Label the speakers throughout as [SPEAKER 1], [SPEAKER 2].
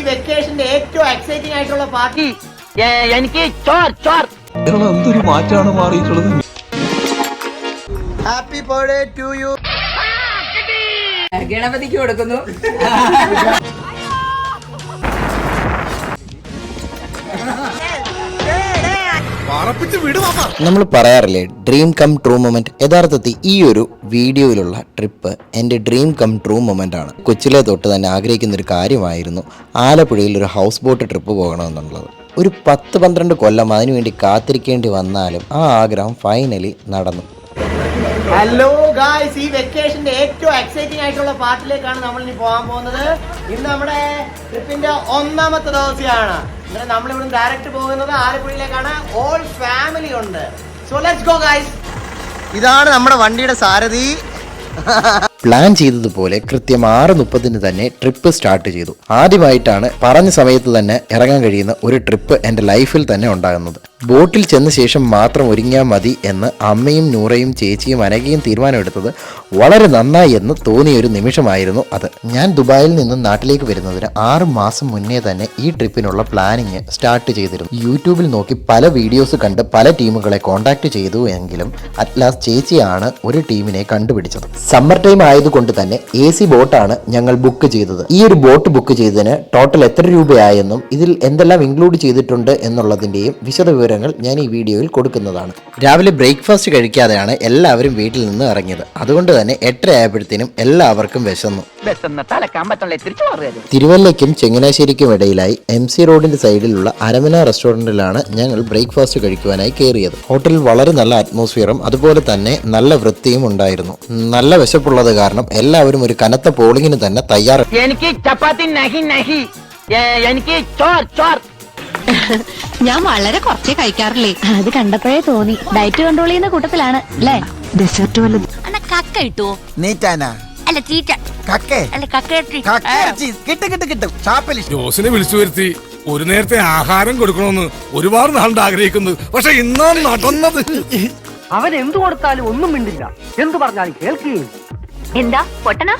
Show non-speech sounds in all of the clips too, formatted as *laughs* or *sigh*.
[SPEAKER 1] ഈ വെക്കേഷന്റെ ഏറ്റവും എക്സൈറ്റിംഗ് ആയിട്ടുള്ള പാർട്ടി
[SPEAKER 2] എനിക്ക് ചോർ ചോർ.
[SPEAKER 3] കേരളം എന്തൊരു മാറ്റാണ് മാറിയിട്ടുള്ളത്?
[SPEAKER 1] ഹാപ്പി ബർത്ത്ഡേ ടു യു
[SPEAKER 4] ഗണപതിക്ക് കൊടുക്കുന്നു. *laughs*
[SPEAKER 5] നമ്മൾ പറയാറില്ലേ ഡ്രീം കം ട്രൂ മൊമെന്റ് യഥാർത്ഥത്തിൽ ഈ ഒരു വീഡിയോയിലുള്ള ട്രിപ്പ് എന്റെ ഡ്രീം കം ട്രൂ മൊമെന്റ് ആണ്. കൊച്ചിലെ തൊട്ട് തന്നെ ആഗ്രഹിക്കുന്ന ഒരു കാര്യമായിരുന്നു ആലപ്പുഴയിൽ ഒരു ഹൗസ് ബോട്ട് ട്രിപ്പ് പോകണമെന്നുള്ളത്. ഒരു പത്ത് പന്ത്രണ്ട് കൊല്ലം അതിനുവേണ്ടി കാത്തിരിക്കേണ്ടി വന്നാലും ആ ആഗ്രഹം ഫൈനലി നടന്നു.
[SPEAKER 1] ഹലോ ഗായ്സ് ഈ വെക്കേഷന്റെ ഏറ്റവും എക്സൈറ്റിംഗ് ആയിട്ടുള്ള പാർട്ടിലേക്കാണ് നമ്മൾ ഇനി പോകാൻ പോകുന്നത്. ഇന്ന് നമ്മുടെ ട്രിപ്പിന്റെ ഒന്നാമത്തെ ദിവസമാണ്. ഇന്നലെ നമ്മൾ ഇവിടെ ഡയറക്റ്റ് പോകുന്നത് ആലപ്പുഴയിലേക്കാണ്. ഓൾ ഫാമിലി ഉണ്ട്. സോ ലെറ്റ്സ് ഗോ ഗായ്സ് ഇതാണ് നമ്മുടെ വണ്ടിയുടെ സാരഥി.
[SPEAKER 5] പ്ലാൻ ചെയ്തതുപോലെ കൃത്യം ആറ് മുപ്പതിന് തന്നെ ട്രിപ്പ് സ്റ്റാർട്ട് ചെയ്തു. ആദ്യമായിട്ടാണ് പറഞ്ഞ സമയത്ത് തന്നെ ഇറങ്ങാൻ കഴിയുന്ന ഒരു ട്രിപ്പ് എന്റെ ലൈഫിൽ തന്നെ ഉണ്ടാകുന്നത്. ബോട്ടിൽ ചെന്ന ശേഷം മാത്രം ഒരുങ്ങിയാൽ മതി എന്ന് അമ്മയും നൂറയും ചേച്ചിയും അനകയും തീരുമാനമെടുത്തത് വളരെ നന്നായി എന്ന് തോന്നിയ ഒരു നിമിഷമായിരുന്നു അത്. ഞാൻ ദുബായിൽ നിന്ന് നാട്ടിലേക്ക് വരുന്നതിന് ആറ് മാസം മുന്നേ തന്നെ ഈ ട്രിപ്പിനുള്ള പ്ലാനിങ് സ്റ്റാർട്ട് ചെയ്തിരുന്നു. യൂട്യൂബിൽ നോക്കി പല വീഡിയോസ് കണ്ട് പല ടീമുകളെ കോൺടാക്ട് ചെയ്തു എങ്കിലും അറ്റ്ലാസ് ചേച്ചിയാണ് ഒരു ടീമിനെ കണ്ടുപിടിച്ചത്. സമ്മർ ടൈം ആയതുകൊണ്ട് തന്നെ എ സി ബോട്ടാണ് ഞങ്ങൾ ബുക്ക് ചെയ്തത്. ഈ ഒരു ബോട്ട് ബുക്ക് ചെയ്തതിന് ടോട്ടൽ എത്ര രൂപയായെന്നും ഇതിൽ എന്തെല്ലാം ഇൻക്ലൂഡ് ചെയ്തിട്ടുണ്ട് എന്നുള്ളതിന്റെയും എന്നുള്ളതിന്റെയും വിശദവിവരങ്ങൾ ഞാൻ ഈ വീഡിയോയിൽ കൊടുക്കുന്നതാണ്. രാവിലെ ബ്രേക്ക്ഫാസ്റ്റ് കഴിക്കാതെയാണ് എല്ലാവരും വീട്ടിൽ നിന്ന് ഇറങ്ങിയത്. അതുകൊണ്ട് തന്നെ എട്ടര ആയപ്പോഴത്തേനും എല്ലാവർക്കും വിശന്നു. തിരുവല്ലയ്ക്കും ചെങ്ങനാശ്ശേരിക്കും ഇടയിലായി എം സി റോഡിന്റെ സൈഡിലുള്ള അരമന റെസ്റ്റോറന്റിലാണ് ഞങ്ങൾ ബ്രേക്ക്ഫാസ്റ്റ് കഴിക്കുവാനായി കയറിയത്. ഹോട്ടലിൽ വളരെ നല്ല അറ്റ്മോസ്ഫിയറും അതുപോലെ തന്നെ നല്ല വൃത്തിയും ഉണ്ടായിരുന്നു. നല്ല വിശപ്പുള്ളത് കാരണം എല്ലാവരും ഒരു കനത്ത പോളിങ്ങിന് തന്നെ തയ്യാറാക്കി
[SPEAKER 2] എനിക്ക് ചപ്പാത്തി നഹി നഹി. എനിക്ക് ചോർ ചോർ. *laughs*
[SPEAKER 6] ഞാൻ വളരെ കുറച്ചേ കഴിക്കാറില്ലേ അത് കണ്ടപ്പോഴേ തോന്നി. ഡയറ്റ് കൺട്രോൾ ചെയ്യുന്ന കൂട്ടത്തിലാണ് അല്ലേ? ഡെസേർട്ട് വല്ലതും.
[SPEAKER 7] അണ്ണ കക്ക കിട്ടുവോ
[SPEAKER 1] നീറ്റാനാ?
[SPEAKER 7] അല്ല തീറ്റ.
[SPEAKER 1] കക്കേ?
[SPEAKER 7] അല്ല കക്ക
[SPEAKER 1] കിട്ടും കിട്ടും കിട്ടും. ഷാപ്പിൽ
[SPEAKER 8] ജോസിനെ വിളിച്ചു വരുത്തി ഒരു നേരത്തെ ആഹാരം കൊടുക്കണമെന്ന് ഒരുപാട് നാളുണ്ട് ആഗ്രഹിക്കുന്നത്. പക്ഷെ ഇന്നാണ് നടന്നത്.
[SPEAKER 2] അവൻ എന്തു കൊടുത്താലും ഒന്നും മിണ്ടില്ല. എന്തു പറഞ്ഞാലും കേൾക്കുകയും
[SPEAKER 7] എന്താ? പൊട്ടന?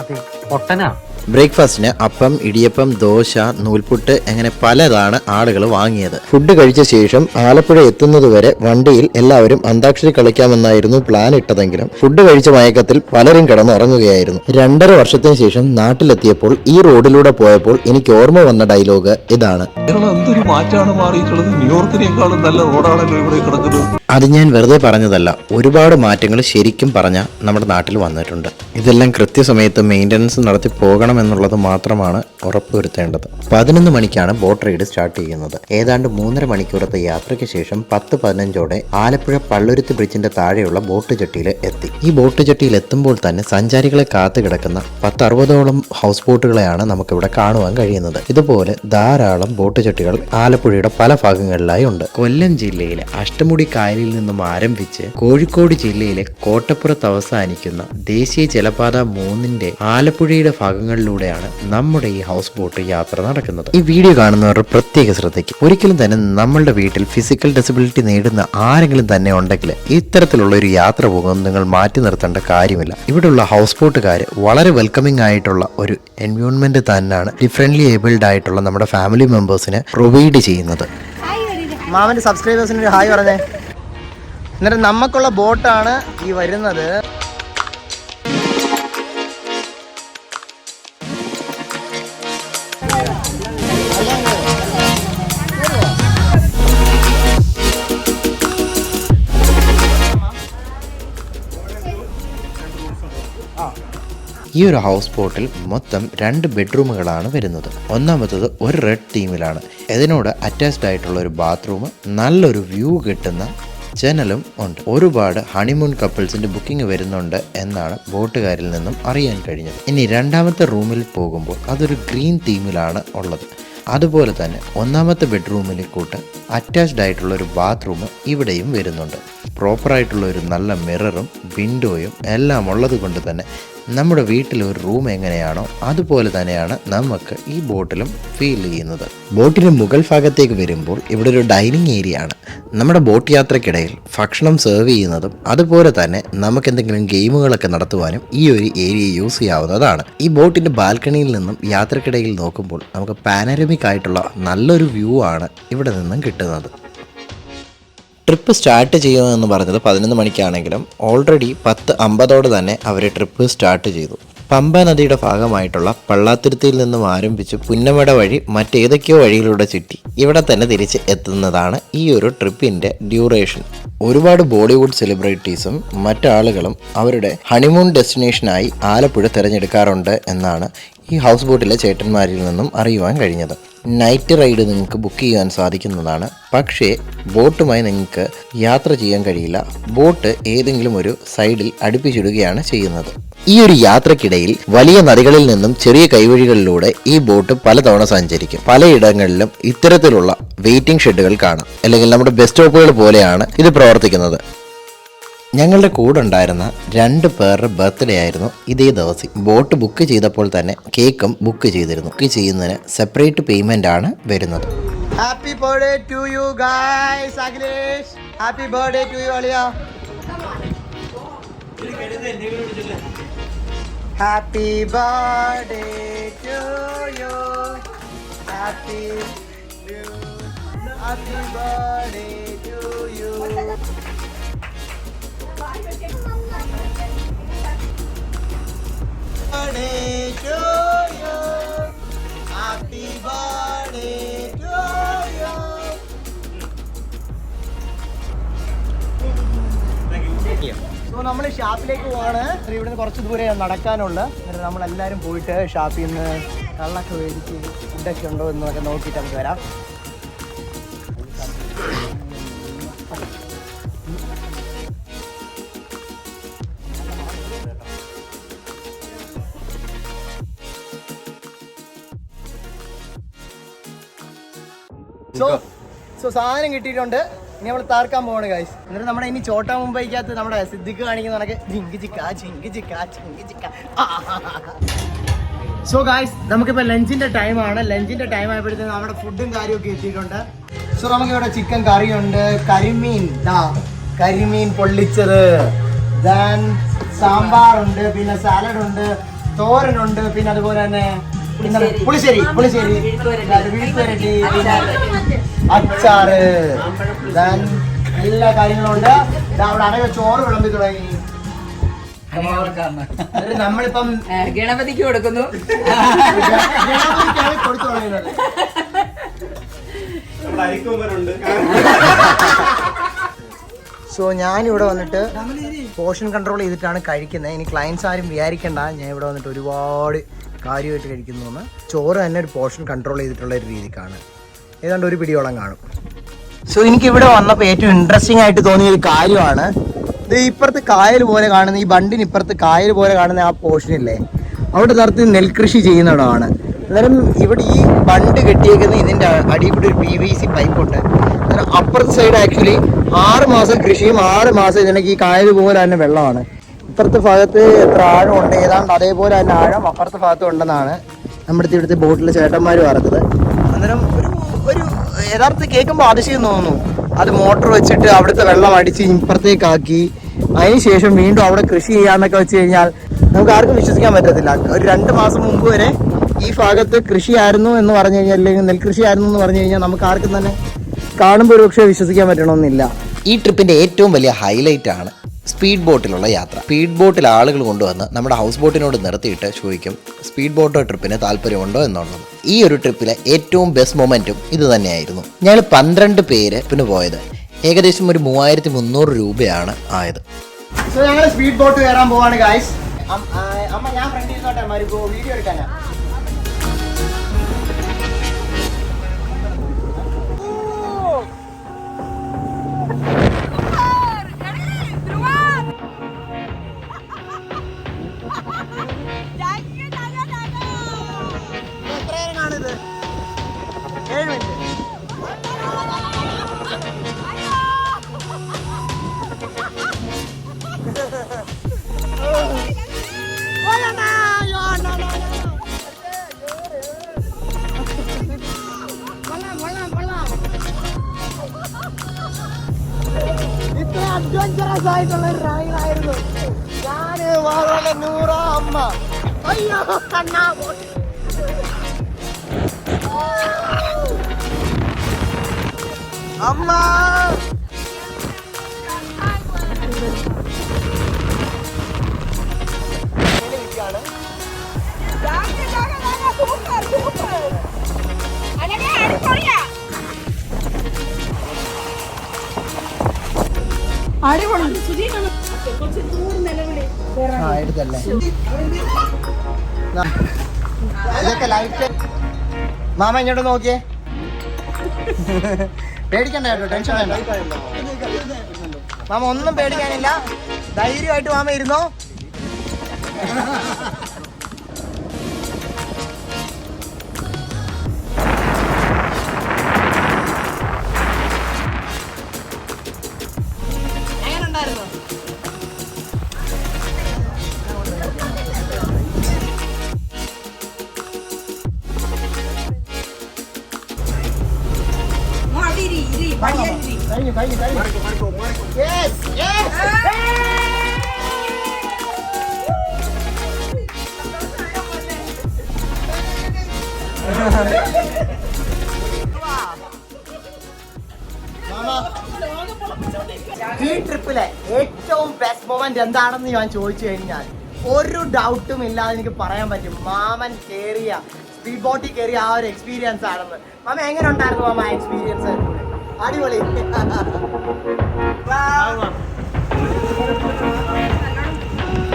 [SPEAKER 2] അതെ പൊട്ടനാ.
[SPEAKER 5] ബ്രേക്ക്ഫാസ്റ്റിന് അപ്പം ഇടിയപ്പം ദോശ നൂൽപുട്ട് അങ്ങനെ പലതാണ് ആളുകൾ വാങ്ങിയത്. ഫുഡ് കഴിച്ച ശേഷം ആലപ്പുഴ എത്തുന്നതുവരെ വണ്ടിയിൽ എല്ലാവരും അന്താക്ഷരി കളിക്കാമെന്നായിരുന്നു പ്ലാൻ ഇട്ടതെങ്കിലും ഫുഡ് കഴിച്ച മയക്കത്തിൽ പലരും കിടന്നുറങ്ങുകയായിരുന്നു. രണ്ടര വർഷത്തിന് ശേഷം നാട്ടിലെത്തിയപ്പോൾ ഈ റോഡിലൂടെ പോയപ്പോൾ എനിക്ക് ഓർമ്മ വന്ന ഡയലോഗ് ഇതാണ്.
[SPEAKER 3] എന്തൊരു മാറ്റാണ് മാറിയിട്ടുള്ളത്? ന്യൂയോർക്കിനേക്കാളും നല്ല റോഡാണല്ലോ ഇവിടെ കിടക്കുന്നത്.
[SPEAKER 5] അത് ഞാൻ വെറുതെ പറഞ്ഞതല്ല ഒരുപാട് മാറ്റങ്ങൾ ശരിക്കും പറഞ്ഞ നമ്മുടെ നാട്ടിൽ വന്നിട്ടുണ്ട്. ഇതെല്ലാം കൃത്യസമയത്ത് മെയിന്റനൻസ് നടത്തി പോകണമെന്നുള്ളത് മാത്രമാണ് ഉറപ്പുവരുത്തേണ്ടത്. പതിനൊന്ന് മണിക്കാണ് ബോട്ട് റൈഡ് സ്റ്റാർട്ട് ചെയ്യുന്നത്. ഏതാണ്ട് മൂന്നര മണിക്കൂറത്തെ യാത്രയ്ക്ക് ശേഷം പത്ത് പതിനഞ്ചോടെ ആലപ്പുഴ പള്ളുരുത്ത് ബ്രിഡ്ജിന്റെ താഴെയുള്ള ബോട്ട് ജെട്ടിയിൽ എത്തി. ഈ ബോട്ട് ജെട്ടിയിൽ എത്തുമ്പോൾ തന്നെ സഞ്ചാരികളെ കാത്തു കിടക്കുന്ന പത്ത് അറുപതോളം ഹൗസ് ബോട്ടുകളെയാണ് നമുക്കിവിടെ കാണുവാൻ കഴിയുന്നത്. ഇതുപോലെ ധാരാളം ബോട്ട് ജെട്ടികൾ ആലപ്പുഴയുടെ പല ഭാഗങ്ങളിലായി ഉണ്ട്. കൊല്ലം ജില്ലയിലെ അഷ്ടമുടി കായലിൽ നിന്നും ആരംഭിച്ച് കോഴിക്കോട് ജില്ലയിലെ കോട്ടപ്പുറത്ത് അവസാനിക്കുന്ന ദേശീയ ജലപാത മൂന്നിന്റെ ആലപ്പുഴയുടെ ഭാഗങ്ങളിലൂടെയാണ് നമ്മുടെ ഈ ഹൗസ് ബോട്ട് യാത്ര നടക്കുന്നത്. ഈ വീഡിയോ കാണുന്നവർ പ്രത്യേക ശ്രദ്ധയ്ക്ക് ഒരിക്കലും തന്നെ നമ്മളുടെ വീട്ടിൽ ഫിസിക്കൽ ഡിസബിലിറ്റി നേടുന്ന ആരെങ്കിലും തന്നെ ഉണ്ടെങ്കിൽ ഇത്തരത്തിലുള്ള ഒരു യാത്ര പോകുന്നത് നിങ്ങൾ മാറ്റി നിർത്തേണ്ട കാര്യമില്ല. ഇവിടെയുള്ള ഹൗസ് ബോട്ടുകാർ വളരെ വെൽക്കമിംഗ് ആയിട്ടുള്ള ഒരു എൻവയോൺമെന്റ് തന്നെയാണ് ഡിഫറെന്റ്ലി ഏബിൾഡ് ആയിട്ടുള്ള നമ്മുടെ ഫാമിലി മെമ്പേഴ്സിന് പ്രൊവൈഡ് ചെയ്യുന്നത്.
[SPEAKER 1] മാമന്റെ സബ്സ്ക്രൈബേഴ്സിന് ഒരു ഹായ് പറഞ്ഞേ. എന്നിട്ട് നമുക്കുള്ള ബോട്ടാണ് ഈ വരുന്നത്.
[SPEAKER 5] ഈ ഒരു ഹൗസ് ബോട്ടിൽ മൊത്തം രണ്ട് ബെഡ്റൂമുകളാണ് വരുന്നത്. ഒന്നാമത്തത് ഒരു റെഡ് തീമിലാണ് ഇതിനോട് അറ്റാച്ച്ഡ് ആയിട്ടുള്ള ഒരു ബാത്റൂം നല്ലൊരു വ്യൂ കിട്ടുന്ന ജനലും ഉണ്ട്. ഒരുപാട് ഹണിമൂൺ കപ്പിൾസിന്റെ ബുക്കിംഗ് വരുന്നുണ്ട് എന്നാണ് ബോട്ടുകാരിൽ നിന്നും അറിയാൻ കഴിഞ്ഞത്. ഇനി രണ്ടാമത്തെ റൂമിൽ പോകുമ്പോൾ അതൊരു ഗ്രീൻ തീമിലാണ് ഉള്ളത്. അതുപോലെ തന്നെ ഒന്നാമത്തെ ബെഡ്റൂമിലെ കൂട്ട് അറ്റാച്ച്ഡ് ആയിട്ടുള്ള ഒരു ബാത്റൂം ഇവിടെയും വരുന്നുണ്ട്. പ്രോപ്പറായിട്ടുള്ള ഒരു നല്ല മിററും വിൻഡോയും എല്ലാം ഉള്ളത് കൊണ്ട് തന്നെ നമ്മുടെ വീട്ടിലെ ഒരു റൂം എങ്ങനെയാണോ അതുപോലെ തന്നെയാണ് നമുക്ക് ഈ ബോട്ടിലും ഫീൽ ചെയ്യുന്നത്. ബോട്ടിന്റെ മുകൾ ഭാഗത്തേക്ക് വരുമ്പോൾ ഇവിടെ ഒരു ഡൈനിങ് ഏരിയ ആണ്. നമ്മുടെ ബോട്ട് യാത്രക്കിടയിൽ ഭക്ഷണം സെർവ് ചെയ്യുന്നതും അതുപോലെ തന്നെ നമുക്ക് എന്തെങ്കിലും ഗെയിമുകളൊക്കെ നടത്തുവാനും ഈ ഒരു ഏരിയ യൂസ് ചെയ്യാവുന്നതാണ്. ഈ ബോട്ടിന്റെ ബാൽക്കണിയിൽ നിന്നും യാത്രക്കിടയിൽ നോക്കുമ്പോൾ നമുക്ക് പാനരമിക് ആയിട്ടുള്ള നല്ലൊരു വ്യൂ ആണ് ഇവിടെ നിന്നും കിട്ടുന്നത്. ട്രിപ്പ് സ്റ്റാർട്ട് ചെയ്യുക എന്ന് പറഞ്ഞത് പതിനൊന്ന് മണിക്കാണെങ്കിലും ഓൾറെഡി പത്ത് അമ്പതോടെ തന്നെ അവർ ട്രിപ്പ് സ്റ്റാർട്ട് ചെയ്തു. പമ്പ നദിയുടെ ഭാഗമായിട്ടുള്ള പള്ളാത്തുരുത്തിയിൽ നിന്നും ആരംഭിച്ച് പുന്നമട വഴി മറ്റേതൊക്കെയോ വഴിയിലൂടെ ചുറ്റി ഇവിടെ തന്നെ തിരിച്ച് എത്തുന്നതാണ് ഈ ഒരു ട്രിപ്പിന്റെ ഡ്യൂറേഷൻ ഒരുപാട് ബോളിവുഡ് സെലിബ്രിറ്റീസും മറ്റാളുകളും അവരുടെ ഹണിമൂൺ ഡെസ്റ്റിനേഷനായി ആലപ്പുഴ തിരഞ്ഞെടുക്കാറുണ്ട് എന്നാണ് ഈ ഹൗസ് ബോട്ടിലെ ചേട്ടന്മാരിൽ നിന്നും അറിയുവാൻ കഴിഞ്ഞത്. നൈറ്റ് റൈഡ് നിങ്ങൾക്ക് ബുക്ക് ചെയ്യാൻ സാധിക്കുന്നതാണ്. പക്ഷേ ബോട്ടുമായി നിങ്ങൾക്ക് യാത്ര ചെയ്യാൻ കഴിയില്ല. ബോട്ട് ഏതെങ്കിലും ഒരു സൈഡിൽ അടുപ്പിച്ചിടുകയാണ് ചെയ്യുന്നത്. ഈ ഒരു യാത്രക്കിടയിൽ വലിയ നദികളിൽ നിന്നും ചെറിയ കൈവഴികളിലൂടെ ഈ ബോട്ട് പലതവണ സഞ്ചരിക്കും. പലയിടങ്ങളിലും ഇത്തരത്തിലുള്ള വെയിറ്റിംഗ് ഷെഡുകൾ കാണാം. അല്ലെങ്കിൽ നമ്മുടെ ബസ് സ്റ്റോപ്പുകൾ പോലെയാണ് ഇത് പ്രവർത്തിക്കുന്നത്. ഞങ്ങളുടെ കൂടെ ഉണ്ടായിരുന്ന രണ്ട് പേരുടെ ബർത്ത്ഡേ ആയിരുന്നു ഇതേ ദിവസം. ബോട്ട് ബുക്ക് ചെയ്തപ്പോൾ തന്നെ കേക്കും ബുക്ക് ചെയ്തിരുന്നു. ബുക്ക് ചെയ്യുന്നതിന് സെപ്പറേറ്റ് പേയ്മെന്റ് ആണ് വരുന്നത്.
[SPEAKER 1] Happy birthday to you guys Akhilesh. Happy birthday to you അളിയ. Happy birthday to you happy happy birthday to you so നമ്മൾ ഷാപ്പിലേക്ക് പോവാണ്. ഇവിടുന്ന് കുറച്ച് ദൂരെ നടക്കാനുണ്ട് എന്നിട്ട് നമ്മളെല്ലാവരും പോയിട്ട് ഷാപ്പിൽ നിന്ന് കള്ളൊക്കെ മേടിച്ച് ഫുഡൊക്കെ ഉണ്ടോ എന്നൊക്കെ നോക്കിയിട്ട് നമുക്ക് വരാം. സോ സോ സാധനം കിട്ടിയിട്ടുണ്ട്. ഇനി നമ്മൾ താർക്കാൻ പോവാണ് ഗൈസ് എന്നിട്ട് നമ്മുടെ ഇനി ചോട്ടാ മുംബൈക്കകത്ത് നമ്മുടെ സിദ്ദിഖ് കാണിക്കുന്ന കണക്ക് ജിങ്ക് ചിക്ക ജിങ്ക് ചിക്ക ജിങ്ക് ചിക്ക സോ ഗായ്സ് നമുക്കിപ്പോൾ ലഞ്ചിന്റെ ടൈമാണ് ലഞ്ചിന്റെ ടൈം ആയപ്പോഴത്തേക്കും നമ്മുടെ ഫുഡും കാര്യമൊക്കെ എത്തിയിട്ടുണ്ട്. സോ നമുക്ക് ഇവിടെ ചിക്കൻ കറിയുണ്ട്. കരിമീൻ ദാ കരിമീൻ പൊള്ളിച്ചത്. ദാൻ സാമ്പാറുണ്ട് പിന്നെ സാലഡ് ഉണ്ട് തോരനുണ്ട് പിന്നെ അതുപോലെ തന്നെ പുളിശ്ശേരി. പുളിശ്ശേരി പുളിശ്ശേരി. പിന്നെ അച്ചാറ്. ദാൻ എല്ലാ കാര്യങ്ങളും ഉണ്ട്. അവിടെ അടക ചോറ് വിളമ്പി തുടങ്ങി. നമ്മളിപ്പം
[SPEAKER 4] ഗണപതിക്ക് കൊടുക്കുന്നു.
[SPEAKER 1] ഗണപതിക്കാണ് കൊടുത്തു സോ ഞാനിവിടെ വന്നിട്ട് പോർഷൻ കൺട്രോൾ ചെയ്തിട്ടാണ് കഴിക്കുന്നത്. ഇനി ക്ലയൻസ് ആരും വിചാരിക്കണ്ട. ഞാൻ ഇവിടെ വന്നിട്ട് ഒരുപാട് കാര്യമായിട്ട് കഴിക്കുന്നു എന്ന്. ചോറ് തന്നെ ഒരു പോർഷൻ കൺട്രോൾ ചെയ്തിട്ടുള്ള ഒരു രീതിക്കാണ്. ഏതാണ്ട് ഒരു പിടിയോളം കാണും. സോ എനിക്ക് ഇവിടെ വന്നപ്പോൾ ഏറ്റവും ഇൻട്രസ്റ്റിംഗ് ആയിട്ട് തോന്നിയ ഒരു കാര്യമാണ്. ഇത് ഇപ്പുറത്ത് കായൽ പോലെ കാണുന്ന ഈ ബണ്ടിന് ഇപ്പുറത്ത് കായൽ പോലെ കാണുന്ന ആ പോർഷൻ ഇല്ലേ? അവിടെ തരത്തിൽ നെൽകൃഷി ചെയ്യുന്നിടമാണ്. അന്നേരം ഇവിടെ ഈ ബണ്ട് കെട്ടിയേക്കുന്ന ഇതിന്റെ അടിയിൽ ഒരു പി വി സി പൈപ്പ് ഉണ്ട്. അന്നേരം അപ്പുറത്തെ സൈഡ് ആക്ച്വലി ആറ് മാസം കൃഷിയും ആറ് മാസം ഇതിനൊക്കെ ഈ കായൽ പോലെ തന്നെ വെള്ളമാണ്. ഇപ്പുറത്തെ ഭാഗത്ത് എത്ര ആഴം ഉണ്ട്? ഏതാണ്ട് അതേപോലെ തന്നെ ആഴം അപ്പുറത്തെ ഭാഗത്തും ഉണ്ടെന്നാണ് നമ്മുടെ ഇവിടുത്തെ ബോട്ടിലെ ചേട്ടന്മാർ പറഞ്ഞത്. അന്നേരം ഒരു യഥാർത്ഥ കേൾക്കുമ്പോൾ അതിശയം തോന്നുന്നു. അത് മോട്ടോർ വെച്ചിട്ട് അവിടുത്തെ വെള്ളം അടിച്ച് ഇപ്പുറത്തേക്കാക്കി. അതിനുശേഷം വീണ്ടും അവിടെ കൃഷി ചെയ്യാന്നൊക്കെ വെച്ച് കഴിഞ്ഞാൽ നമുക്ക് ആർക്കും വിശ്വസിക്കാൻ പറ്റത്തില്ല. ഒരു രണ്ട് മാസം മുമ്പ് വരെ ഈ ഭാഗത്ത് കൃഷിയായിരുന്നു എന്ന് പറഞ്ഞു കഴിഞ്ഞാൽ അല്ലെങ്കിൽ നെൽകൃഷി ആയിരുന്നു എന്ന് പറഞ്ഞു കഴിഞ്ഞാൽ നമുക്ക് ആർക്കും തന്നെ കാണുമ്പോൾ ഒരു പക്ഷേ വിശ്വസിക്കാൻ പറ്റണമെന്നില്ല.
[SPEAKER 5] ഈ ട്രിപ്പിന്റെ ഏറ്റവും വലിയ ഹൈലൈറ്റ് ആണ് സ്പീഡ് ബോട്ടിലുള്ള യാത്ര. സ്പീഡ് ബോട്ടിൽ ആളുകൾ കൊണ്ടുവന്ന് നമ്മുടെ ഹൗസ് ബോട്ടിനോട് നിർത്തിയിട്ട് ചോദിക്കും സ്പീഡ് ബോട്ടോ ട്രിപ്പിന് താല്പര്യമുണ്ടോ എന്നുള്ളത് ഈ ഒരു ട്രിപ്പിലെ ഏറ്റവും ബെസ്റ്റ് മൊമെന്റും ഇത് തന്നെയായിരുന്നു. ഞങ്ങൾ പന്ത്രണ്ട് പേര് പിന്നെ പോയത്. ഏകദേശം ഒരു മൂവായിരത്തി മുന്നൂറ് രൂപയാണ് ആയത്.
[SPEAKER 1] സോ ഞങ്ങൾ സ്പീഡ് ബോട്ട് കയറാൻ പോവാണ് ഗായ്സ് അമ്മ ഞാൻ വീഡിയോ എടുക്കാനാ. അഡ്വഞ്ചറസ് ആയിട്ടുള്ള ഒരു റൈഡ് ആയിരുന്നു ഞാൻ വളരെ നൂറോ അമ്മ. അയ്യോ കണ്ണാ അമ്മ! എടുത്തല്ലേ. മാമ ഇങ്ങോട്ട് നോക്കിയേ. പേടിക്കണ്ട കേട്ടോ ടെൻഷൻ വേണ്ട. മാമ ഒന്നും പേടിക്കാനില്ല. ധൈര്യമായിട്ട് മാമ ഇരുന്നോ? Yes yes. ഈ ട്രിപ്പിലെ ഏറ്റവും ബെസ്റ്റ് മൊമെന്റ് എന്താണെന്ന് ഞാൻ ചോദിച്ചു കഴിഞ്ഞാൽ ഒരു ഡൗട്ടും ഇല്ലാതെ എനിക്ക് പറയാൻ പറ്റും മാമൻ കേറിയ സ്പീഡ് ബോട്ടിൽ കയറിയ ആ ഒരു എക്സ്പീരിയൻസ് ആണെന്ന് മാമ എങ്ങനെ ഉണ്ടായിരുന്നു മാമ എക്സ്പീരിയൻസ് അടിപൊളി.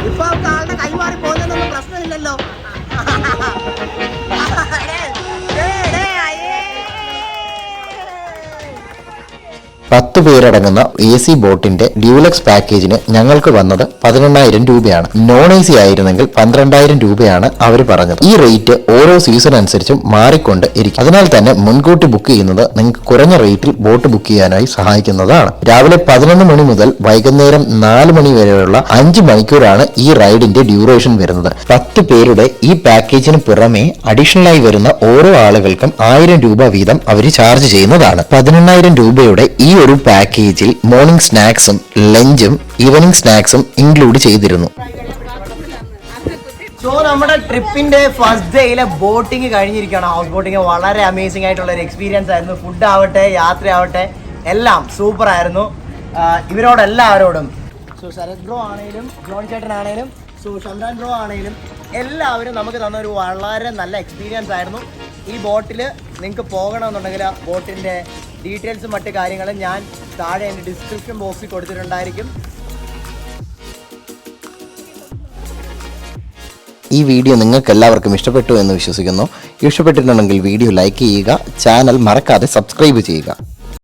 [SPEAKER 1] ഇപ്പൊ ആളുടെ കൈമാറി പോകുന്നതൊന്നും പ്രശ്നമില്ലല്ലോ.
[SPEAKER 5] പത്ത് പേരടങ്ങുന്ന എ സി ബോട്ടിന്റെ ഡ്യൂലക്സ് പാക്കേജിന് ഞങ്ങൾക്ക് വന്നത് പതിനെണ്ണായിരം രൂപയാണ്. നോൺ എ സി ആയിരുന്നെങ്കിൽ പന്ത്രണ്ടായിരം രൂപയാണ് അവർ പറഞ്ഞത്. ഈ റേറ്റ് ഓരോ സീസൺ അനുസരിച്ചും മാറിക്കൊണ്ട് ഇരിക്കും. അതിനാൽ തന്നെ മുൻകൂട്ടി ബുക്ക് ചെയ്യുന്നത് നിങ്ങൾക്ക് കുറഞ്ഞ റേറ്റിൽ ബോട്ട് ബുക്ക് ചെയ്യാനായി സഹായിക്കുന്നതാണ്. രാവിലെ പതിനൊന്ന് മണി മുതൽ വൈകുന്നേരം നാല് മണി വരെയുള്ള അഞ്ച് മണിക്കൂറാണ് ഈ റൈഡിന്റെ ഡ്യൂറേഷൻ വരുന്നത്. പത്ത് പേരുടെ ഈ പാക്കേജിന് പുറമെ അഡീഷണൽ ആയി വരുന്ന ഓരോ ആളുകൾക്കും ആയിരം രൂപ വീതം അവർ ചാർജ് ചെയ്യുന്നതാണ്. പതിനെണ്ണായിരം രൂപയുടെ ഈ ഒരു പാക്കേജിൽ മോർണിംഗ് സ്നാക്സും ലഞ്ചും ഈവനിങ് സ്നാക്സും ഇൻക്ലൂഡ് ചെയ്തിരുന്നു.
[SPEAKER 1] സോ നമ്മുടെ ട്രിപ്പിന്റെ ഫസ്റ്റ് ഡേയിലെ ബോട്ടിംഗ് കഴിഞ്ഞിരിക്കുകയാണ്. ഹൗസ് ബോട്ടിംഗ് വളരെ അമേസിംഗ് ആയിട്ടുള്ള ഒരു എക്സ്പീരിയൻസ് ആയിരുന്നു. ഫുഡ് ആവട്ടെ യാത്ര ആവട്ടെ എല്ലാം സൂപ്പർ ആയിരുന്നു. ഇവരോടെല്ലാവരോടും സോ ശരത് ബ്രോ ആണെങ്കിലും ജോൺ ചേട്ടൻ ആണെങ്കിലും സോ ചന്ദ്രൻ ബ്രോ ആണെങ്കിലും എല്ലാവരും നമുക്ക് തന്ന ഒരു വളരെ നല്ല എക്സ്പീരിയൻസ് ആയിരുന്നു. ഈ ബോട്ടിൽ നിങ്ങൾക്ക് പോകണമെന്നുണ്ടെങ്കിൽ ബോട്ടിന്റെ ഡീറ്റെയിൽസും മറ്റു കാര്യങ്ങളും ഞാൻ താഴെ എന്റെ ഡിസ്ക്രിപ്ഷൻ ബോക്സിൽ കൊടുത്തിട്ടുണ്ടായിരിക്കും.
[SPEAKER 5] ഈ വീഡിയോ നിങ്ങൾക്ക് എല്ലാവർക്കും ഇഷ്ടപ്പെട്ടു എന്ന് വിശ്വസിക്കുന്നു. ഇഷ്ടപ്പെട്ടിട്ടുണ്ടെങ്കിൽ വീഡിയോ ലൈക്ക് ചെയ്യുക ചാനൽ മറക്കാതെ സബ്സ്ക്രൈബ് ചെയ്യുക.